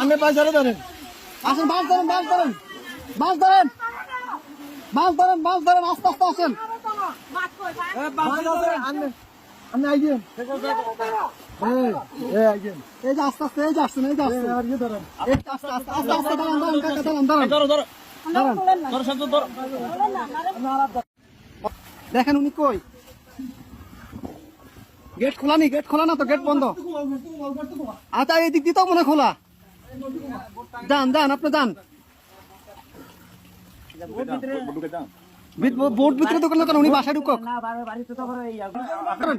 আমি পয়সা ধরেন। আসেন মাছ ধরেন মাছ ধরেন। মাছ ধরেন। মাছ ধরেন মাছ ধরেন আস্তে আস্তে আসেন। আমি আইডিয়ান এই যে আস্তে আস্তে এই যে আসছেন এই যে আসছেন। এই আস্তে আস্তে আস্তে আস্তে দাঁড়ান দাঁড়ান কাকা দাঁড়ান দাঁড়ান ধরো ধরো। দাঁড়ান ধরো শান্ত ধরো। দেখেন উনি কই? গেট খোলা নি? গেট খোলা না তো? গেট বন্ধ। আচ্ছা এই দিক দিয়ে তো মনে খোলা। যান যান আপনি ভিত- বোর্ড ভিতরে তো কেন? উনি বাসায় ঢুকক। করেন।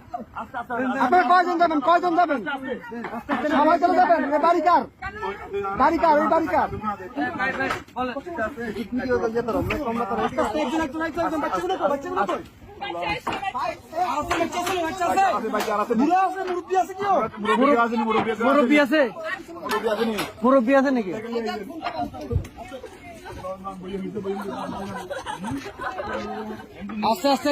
আপনারা কয়জন যাবেন? কয়জন যাবেন? সবাই চলে যাবেন? এ বাড়ি কার? বাড়ি কার? এই বাড়ি কার? মুরব্বী আছে মুরব্বী আছে নাকি আস্তে আস্তে।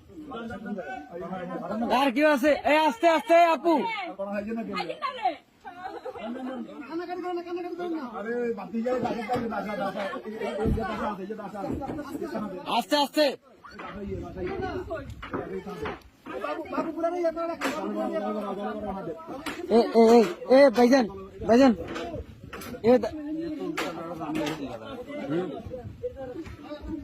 আর কি আছে? এই আস্তে আস্তে আপু। আস্তে আস্তে। এ ভাইজান ভাইজান। এ